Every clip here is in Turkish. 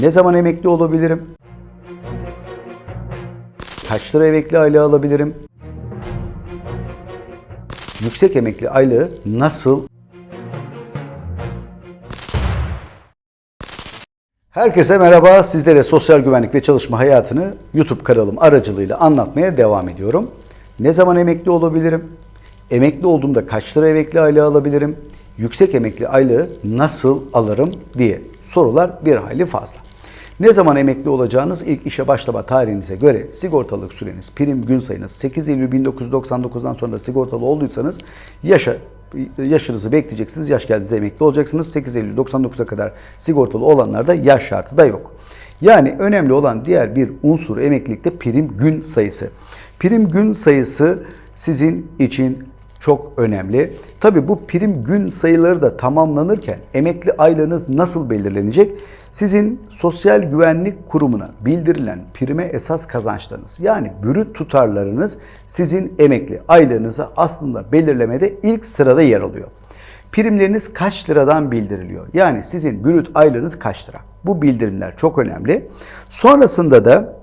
Ne zaman emekli olabilirim? Kaç lira emekli aylığı alabilirim? Yüksek emekli aylığı nasıl Herkese merhaba. Sizlere sosyal güvenlik ve çalışma hayatını YouTube kanalım aracılığıyla anlatmaya devam ediyorum. Ne zaman emekli olabilirim? Emekli olduğumda kaç lira emekli aylığı alabilirim? Yüksek emekli aylığı nasıl alırım diye sorular bir hayli fazla. Ne zaman emekli olacağınız ilk işe başlama tarihinize göre sigortalılık süreniz, prim gün sayınız 8 Eylül 1999'dan sonra sigortalı olduysanız yaşa yaşınızı bekleyeceksiniz. Yaş geldiğinizde emekli olacaksınız. 8 Eylül 99'a kadar sigortalı olanlarda yaş şartı da yok. Yani önemli olan diğer bir unsur emeklilikte prim gün sayısı. Prim gün sayısı sizin için çok önemli. Tabi bu prim gün sayıları da tamamlanırken emekli aylığınız nasıl belirlenecek? Sizin Sosyal Güvenlik Kurumu'na bildirilen prime esas kazançlarınız yani bürüt tutarlarınız sizin emekli aylığınızı aslında belirlemede ilk sırada yer alıyor. Primleriniz kaç liradan bildiriliyor? Yani sizin bürüt aylığınız kaç lira? Bu bildirimler çok önemli. Sonrasında da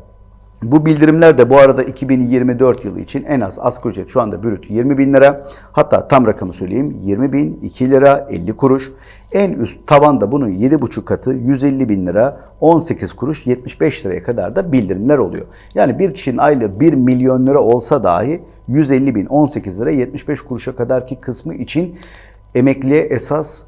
bu bildirimler de bu arada 2024 yılı için en az asgari ücret şu anda brüt 20 bin lira. Hatta tam rakamı söyleyeyim 20 bin 2 lira 50 kuruş. En üst tabanda bunun 7,5 katı 150 bin lira 18 kuruş 75 liraya kadar da bildirimler oluyor. Yani bir kişinin aylığı 1 milyon lira olsa dahi 150 bin 18 lira 75 kuruşa kadarki kısmı için emekliye esas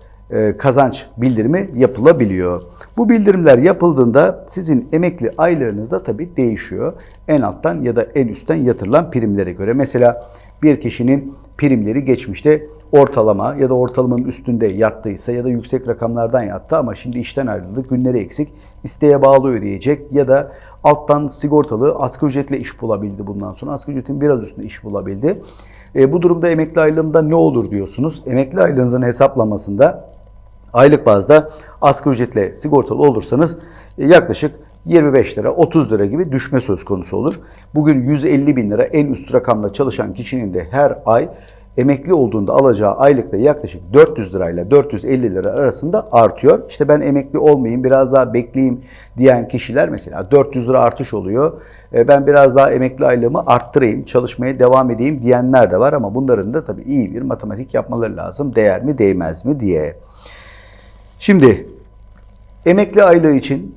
kazanç bildirimi yapılabiliyor. Bu bildirimler yapıldığında sizin emekli aylığınız da tabii değişiyor. En alttan ya da en üstten yatırılan primlere göre. Mesela bir kişinin primleri geçmişte ortalama ya da ortalamanın üstünde yattıysa ya da yüksek rakamlardan yattı ama şimdi işten ayrıldı, günleri eksik, isteğe bağlı ödeyecek ya da alttan sigortalı asgari ücretle iş bulabildi bundan sonra. Asgari ücretin biraz üstünde iş bulabildi. E, bu durumda emekli aylığımda ne olur diyorsunuz? Emekli aylığınızın hesaplamasında aylık bazda asgari ücretle sigortalı olursanız e, yaklaşık 25 lira, 30 lira gibi düşme söz konusu olur. Bugün 150 bin lira en üst rakamla çalışan kişinin de her ay emekli olduğunda alacağı aylıkta yaklaşık 400 lirayla 450 lira arasında artıyor. İşte ben emekli olmayayım, biraz daha bekleyeyim diyen kişiler mesela 400 lira artış oluyor. E, Ben biraz daha emekli aylığımı arttırayım, çalışmaya devam edeyim diyenler de var ama bunların da tabii iyi bir matematik yapmaları lazım. Değer mi, değmez mi diye. Şimdi emekli aylığı için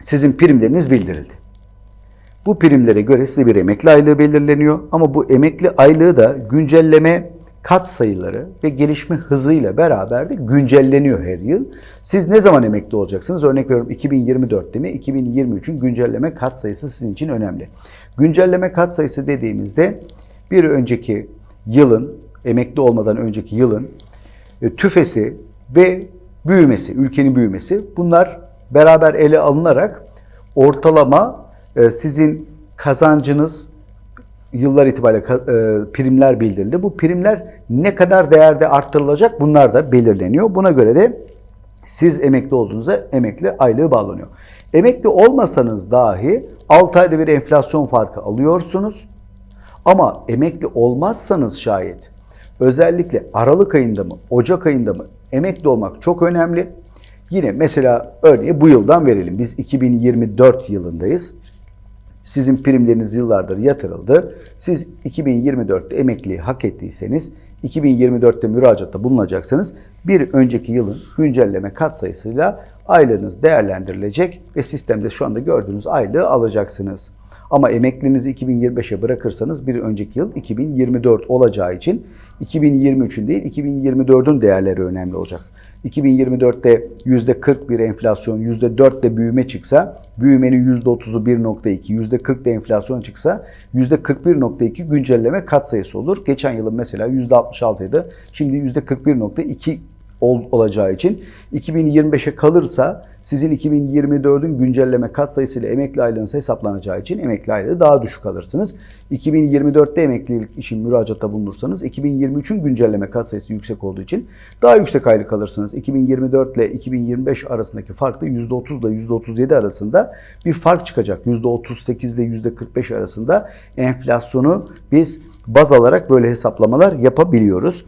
sizin primleriniz bildirildi. Bu primlere göre size bir emekli aylığı belirleniyor ama bu emekli aylığı da güncelleme kat sayıları ve gelişme hızıyla beraber de güncelleniyor her yıl. Siz ne zaman emekli olacaksınız? Örnek veriyorum 2024'te mi? 2023'ün güncelleme kat sayısı sizin için önemli. Güncelleme kat sayısı dediğimizde bir önceki yılın, emekli olmadan önceki yılın e, tüfesi ve büyümesi, ülkenin büyümesi bunlar beraber ele alınarak ortalama e, sizin kazancınız yıllar itibariyle e, primler bildirildi. Bu primler ne kadar değerde arttırılacak bunlar da belirleniyor. Buna göre de siz emekli olduğunuzda emekli aylığı bağlanıyor. Emekli olmasanız dahi 6 ayda bir enflasyon farkı alıyorsunuz. Ama emekli olmazsanız şayet özellikle Aralık ayında mı, Ocak ayında mı emekli olmak çok önemli. Yine mesela örneği bu yıldan verelim. Biz 2024 yılındayız. Sizin primleriniz yıllardır yatırıldı. Siz 2024'te emekliyi hak ettiyseniz 2024'te müracaatta bulunacaksınız. Bir önceki yılın güncelleme katsayısıyla aylığınız değerlendirilecek ve sistemde şu anda gördüğünüz aylığı alacaksınız. Ama emeklinizi 2025'e bırakırsanız bir önceki yıl 2024 olacağı için 2023'ün değil 2024'ün değerleri önemli olacak. 2024'te %40 bir enflasyon, %4 de büyüme çıksa, büyümenin %30'u 1.2, %40 de enflasyon çıksa %41.2 güncelleme katsayısı olur. Geçen yılın mesela %66 idi. Şimdi %41.2 ol- olacağı için 2025'e kalırsa sizin 2024'ün güncelleme katsayısıyla emekli aylığınız hesaplanacağı için emekli aylığı daha düşük alırsınız. 2024'te emeklilik için müracaatta bulunursanız 2023'ün güncelleme katsayısı yüksek olduğu için daha yüksek aylık alırsınız. 2024 ile 2025 arasındaki fark da %30 ile %37 arasında bir fark çıkacak. %38 ile %45 arasında enflasyonu biz baz alarak böyle hesaplamalar yapabiliyoruz.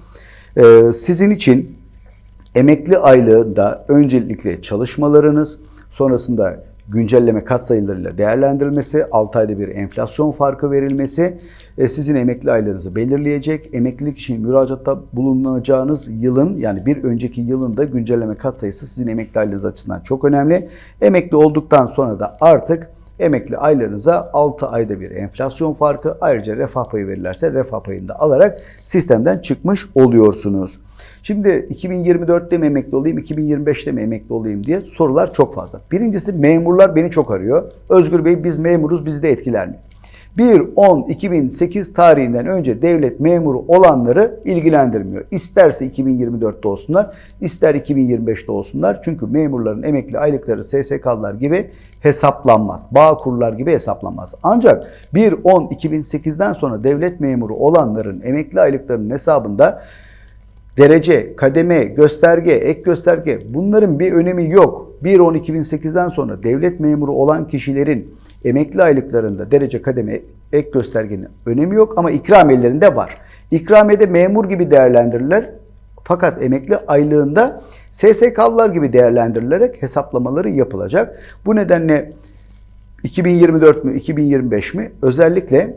Ee, Sizin için Emekli aylığında öncelikle çalışmalarınız, sonrasında güncelleme katsayılarıyla değerlendirilmesi, 6 ayda bir enflasyon farkı verilmesi e, sizin emekli aylığınızı belirleyecek. Emeklilik için müracaatta bulunacağınız yılın yani bir önceki yılın da güncelleme katsayısı sizin emekli aylığınız açısından çok önemli. Emekli olduktan sonra da artık emekli aylarınıza 6 ayda bir enflasyon farkı ayrıca refah payı verirlerse refah payını da alarak sistemden çıkmış oluyorsunuz. Şimdi 2024'te mi emekli olayım, 2025'te mi emekli olayım diye sorular çok fazla. Birincisi memurlar beni çok arıyor. Özgür Bey biz memuruz bizi de etkiler mi? 1-10-2008 tarihinden önce devlet memuru olanları ilgilendirmiyor. İsterse 2024'te olsunlar, ister 2025'te olsunlar. Çünkü memurların emekli aylıkları SSK'lar gibi hesaplanmaz. Bağ kurlar gibi hesaplanmaz. Ancak 1-10-2008'den sonra devlet memuru olanların emekli aylıklarının hesabında derece, kademe, gösterge, ek gösterge bunların bir önemi yok. 1-10-2008'den sonra devlet memuru olan kişilerin emekli aylıklarında derece, kademe, ek göstergenin önemi yok ama ikramiyelerinde var. İkramiyede memur gibi değerlendirirler. Fakat emekli aylığında SSK'lılar gibi değerlendirilerek hesaplamaları yapılacak. Bu nedenle 2024 mü 2025 mi özellikle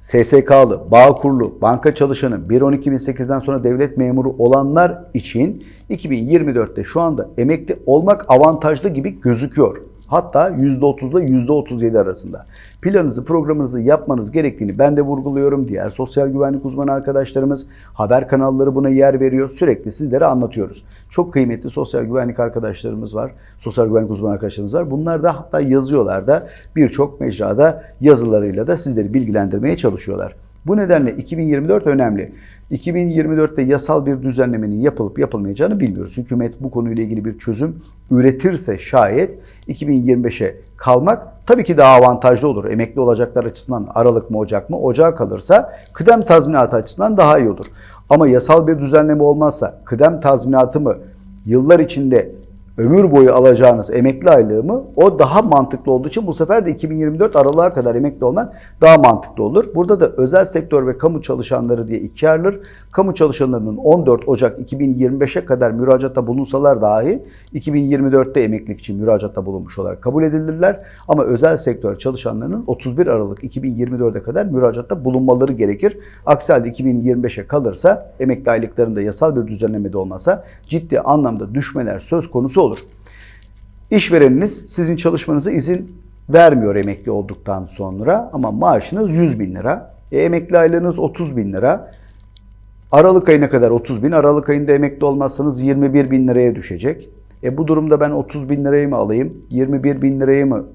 SSK'lı, Bağkurlu, banka çalışanı 1-12.2008'den sonra devlet memuru olanlar için 2024'te şu anda emekli olmak avantajlı gibi gözüküyor. Hatta %30 ile %37 arasında. Planınızı, programınızı yapmanız gerektiğini ben de vurguluyorum. Diğer sosyal güvenlik uzmanı arkadaşlarımız, haber kanalları buna yer veriyor. Sürekli sizlere anlatıyoruz. Çok kıymetli sosyal güvenlik arkadaşlarımız var. Sosyal güvenlik uzmanı arkadaşlarımız var. Bunlar da hatta yazıyorlar da birçok mecrada yazılarıyla da sizleri bilgilendirmeye çalışıyorlar. Bu nedenle 2024 önemli. 2024'te yasal bir düzenlemenin yapılıp yapılmayacağını bilmiyoruz. Hükümet bu konuyla ilgili bir çözüm üretirse şayet 2025'e kalmak tabii ki daha avantajlı olur. Emekli olacaklar açısından Aralık mı Ocak mı? Ocağa kalırsa kıdem tazminatı açısından daha iyi olur. Ama yasal bir düzenleme olmazsa kıdem tazminatı mı yıllar içinde ömür boyu alacağınız emekli aylığı mı o daha mantıklı olduğu için bu sefer de 2024 aralığa kadar emekli olmak daha mantıklı olur. Burada da özel sektör ve kamu çalışanları diye ikiye ayrılır. Kamu çalışanlarının 14 Ocak 2025'e kadar müracaatta bulunsalar dahi 2024'te emeklilik için müracaatta bulunmuş olarak kabul edilirler. Ama özel sektör çalışanlarının 31 Aralık 2024'e kadar müracaatta bulunmaları gerekir. Aksi halde 2025'e kalırsa emekli aylıklarında yasal bir düzenlemede olmasa ciddi anlamda düşmeler söz konusu olur. İşvereniniz sizin çalışmanıza izin vermiyor emekli olduktan sonra ama maaşınız 100 bin lira. E, emekli aylığınız 30 bin lira. Aralık ayına kadar 30 bin, Aralık ayında emekli olmazsanız 21 bin liraya düşecek. E bu durumda ben 30 bin lirayı mı alayım, 21 bin lirayı mı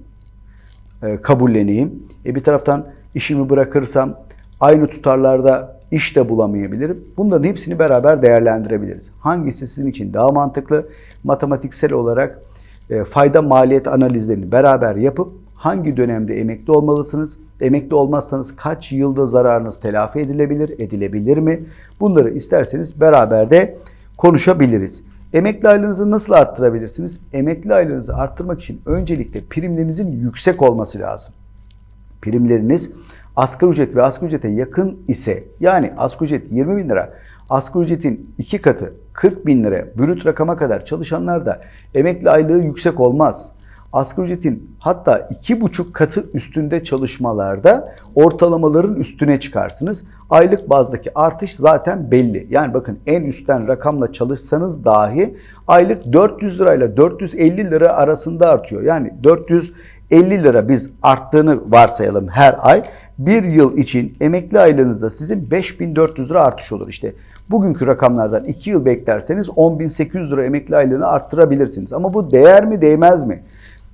e, kabulleneyim? E bir taraftan işimi bırakırsam aynı tutarlarda iş de bulamayabilirim. Bunların hepsini beraber değerlendirebiliriz. Hangisi sizin için daha mantıklı? Matematiksel olarak e, fayda maliyet analizlerini beraber yapıp hangi dönemde emekli olmalısınız? Emekli olmazsanız kaç yılda zararınız telafi edilebilir, edilebilir mi? Bunları isterseniz beraber de konuşabiliriz. Emekli aylığınızı nasıl arttırabilirsiniz? Emekli aylığınızı arttırmak için öncelikle primlerinizin yüksek olması lazım. Primleriniz asgari ücret ve asgari ücrete yakın ise yani asgari ücret 20 bin lira, asgari ücretin iki katı 40 bin lira brüt rakama kadar çalışanlar da emekli aylığı yüksek olmaz. Asgari ücretin hatta iki buçuk katı üstünde çalışmalarda ortalamaların üstüne çıkarsınız. Aylık bazdaki artış zaten belli. Yani bakın en üstten rakamla çalışsanız dahi aylık 400 lirayla 450 lira arasında artıyor. Yani 400 50 lira biz arttığını varsayalım her ay. Bir yıl için emekli aylığınızda sizin 5400 lira artış olur. İşte bugünkü rakamlardan 2 yıl beklerseniz 10.800 lira emekli aylığını arttırabilirsiniz. Ama bu değer mi değmez mi?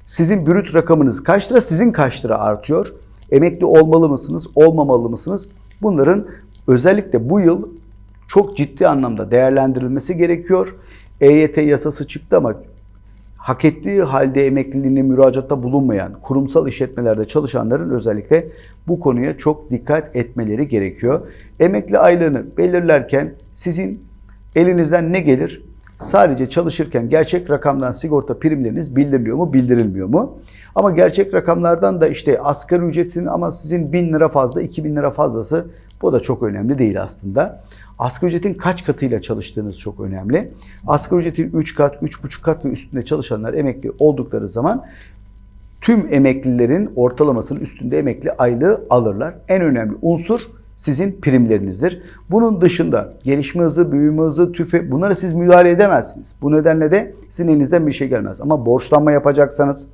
Sizin brüt rakamınız kaç lira, sizin kaç lira artıyor? Emekli olmalı mısınız, olmamalı mısınız? Bunların özellikle bu yıl çok ciddi anlamda değerlendirilmesi gerekiyor. EYT yasası çıktı ama hak ettiği halde emekliliğine müracaatta bulunmayan kurumsal işletmelerde çalışanların özellikle bu konuya çok dikkat etmeleri gerekiyor. Emekli aylığını belirlerken sizin elinizden ne gelir? sadece çalışırken gerçek rakamdan sigorta primleriniz bildiriliyor mu, bildirilmiyor mu? Ama gerçek rakamlardan da işte asgari ücretin ama sizin 1000 lira fazla, 2000 lira fazlası bu da çok önemli değil aslında. Asgari ücretin kaç katıyla çalıştığınız çok önemli. Asgari ücretin 3 kat, 3,5 kat ve üstünde çalışanlar emekli oldukları zaman tüm emeklilerin ortalamasının üstünde emekli aylığı alırlar. En önemli unsur sizin primlerinizdir. Bunun dışında gelişme hızı, büyüme hızı, tüfe bunlara siz müdahale edemezsiniz. Bu nedenle de sizin elinizden bir şey gelmez. Ama borçlanma yapacaksanız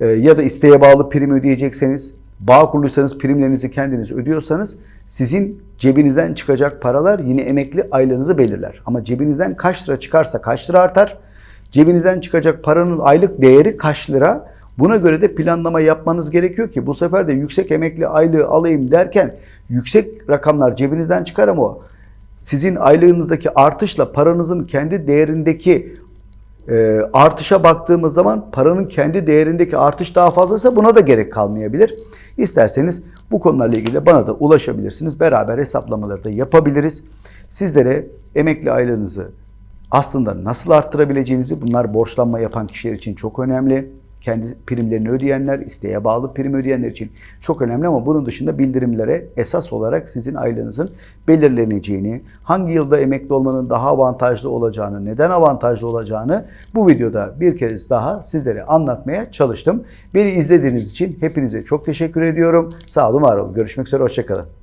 e, ya da isteğe bağlı prim ödeyecekseniz, bağ kuruluysanız primlerinizi kendiniz ödüyorsanız sizin cebinizden çıkacak paralar yine emekli aylığınızı belirler. Ama cebinizden kaç lira çıkarsa kaç lira artar, cebinizden çıkacak paranın aylık değeri kaç lira Buna göre de planlama yapmanız gerekiyor ki bu sefer de yüksek emekli aylığı alayım derken yüksek rakamlar cebinizden çıkar ama sizin aylığınızdaki artışla paranızın kendi değerindeki e, artışa baktığımız zaman paranın kendi değerindeki artış daha fazlaysa buna da gerek kalmayabilir. İsterseniz bu konularla ilgili de bana da ulaşabilirsiniz. Beraber hesaplamaları da yapabiliriz. Sizlere emekli aylığınızı aslında nasıl arttırabileceğinizi bunlar borçlanma yapan kişiler için çok önemli kendi primlerini ödeyenler, isteğe bağlı prim ödeyenler için çok önemli ama bunun dışında bildirimlere esas olarak sizin aylığınızın belirleneceğini, hangi yılda emekli olmanın daha avantajlı olacağını, neden avantajlı olacağını bu videoda bir kez daha sizlere anlatmaya çalıştım. Beni izlediğiniz için hepinize çok teşekkür ediyorum. Sağ olun, var olun. Görüşmek üzere, hoşçakalın.